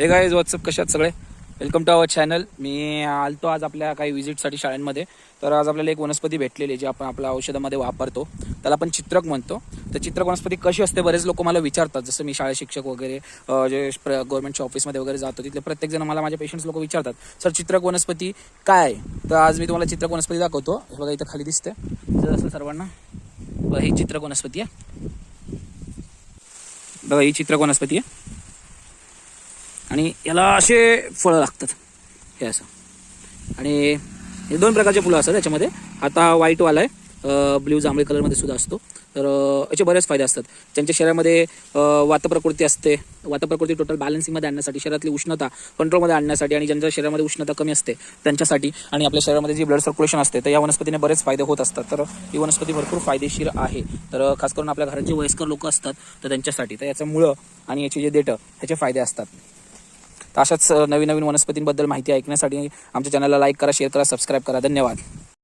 हे काय व्हॉट्सअप कशात सगळे? वेलकम टू अवर चॅनल मी आलतो आज आपल्या काही विजिटसाठी शाळांमध्ये. तर आज आपल्याला एक वनस्पती भेटलेली आहे जी आपण आपल्या औषधामध्ये वापरतो. त्याला आपण चित्रक म्हणतो. तर चित्रक वनस्पती कशी असते बरेच लोक मला विचारतात. जसं मी शाळा शिक्षक वगैरे जे गव्हर्नमेंटच्या ऑफिसमध्ये वगैरे जातो तिथले प्रत्येकजण मला माझे पेशंट्स लोक विचारतात सर चित्रक वनस्पती काय आहे? तर आज मी तुम्हाला चित्रक वनस्पती दाखवतो. बघा इथं खाली दिसते दिसत असेल सर्वांना. बघा ही चित्रक वनस्पती आहे. बघा ही चित्रक वनस्पती आहे. आणि याला असे फळं लागतात. हे असं. आणि हे दोन प्रकारचे फुलं असतात याच्यामध्ये. आता व्हाईटवाला आहे. ब्ल्यू जांभळे कलरमध्ये सुद्धा असतो. तर याचे बरेच फायदे असतात. ज्यांच्या शरीरामध्ये वातप्रकृती असते. वातप्रकृती टोटल बॅलन्सिंगमध्ये आणण्यासाठी शरीरातली उष्णता कंट्रोलमध्ये आणण्यासाठी आणि ज्यांच्या शरीरामध्ये उष्णता कमी असते त्यांच्यासाठी आणि आपल्या शरीरामध्ये जी ब्लड सर्क्युलेशन असते तर या वनस्पतीने बरेच फायदे होत असतात. तर ही वनस्पती भरपूर फायदेशीर आहे. तर खास करून आपल्या घरात जे वयस्कर लोक असतात तर त्यांच्यासाठी. तर याचं मुळं आणि याचे जे देठं ह्याचे फायदे असतात. तर अशाच नवीन नवीन वनस्पतींबद्दल माहिती ऐकण्यासाठी आमच्या चॅनलला लाईक करा शेअर करा सबस्क्राईब करा. धन्यवाद.